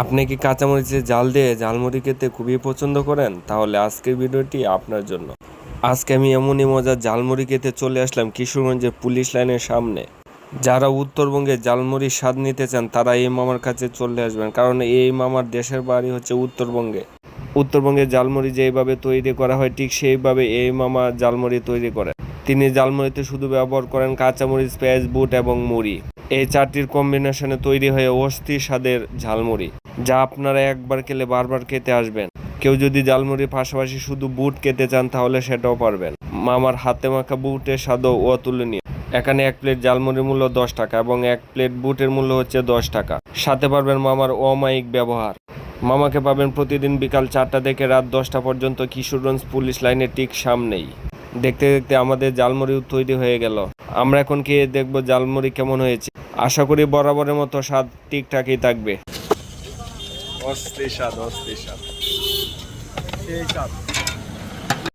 আপনি কি কাঁচামরিচের জাল দিয়ে ঝালমুড়ি খেতে খুবই পছন্দ করেন? তাহলে আজকের ভিডিওটি আপনার জন্য। আজকে আমি এমনই মজার ঝালমুড়ি খেতে চলে আসলাম কিশোরগঞ্জের পুলিশ লাইনের সামনে। যারা উত্তরবঙ্গে ঝালমুড়ির স্বাদ নিতে চান, তারা এই মামার কাছে চলে আসবেন, কারণ এই মামার দেশের বাড়ি হচ্ছে উত্তরবঙ্গে। উত্তরবঙ্গে জালমুড়ি যেইভাবে তৈরি করা হয়, ঠিক সেইভাবে এই মামা জালমুড়ি তৈরি করেন তিনি জালমুড়িতে শুধু ব্যবহার করেন কাঁচামরিচ, পেঁয়াজ, বুট এবং মুড়ি। এই চারটির কম্বিনেশনে তৈরি হয়ে অস্থির স্বাদের ঝালমুড়ি। যা আপনারা একবার খেলে বারবার খেতে আসবেন। কেউ যদি জালমুড়ির পাশাপাশি শুধু বুট খেতে চান, তাহলে সেটাও পারবেন। মামার হাতে মাখা বুটের স্বাদও অতুলনীয়। এখানে এক প্লেট জালমুড়ির মূল্য দশ টাকা এবং এক প্লেট বুটের মূল্য হচ্ছে দশ টাকা। সাথে পারবেন মামার অমায়িক ব্যবহার। মামাকে পাবেন প্রতিদিন বিকাল চারটা থেকে রাত দশটা পর্যন্ত কিশোরগঞ্জ পুলিশ লাইনের ঠিক সামনেই। দেখতে দেখতে আমাদের জালমুড়ি তৈরি হয়ে গেল। আমরা এখন খেয়ে দেখব জালমুড়ি কেমন হয়েছে। আশা করি বরাবরের মতো স্বাদ ঠিকঠাকই থাকবে। অস্থির স্বাদ অস্থির স্বাদ। সেই স্বাদ।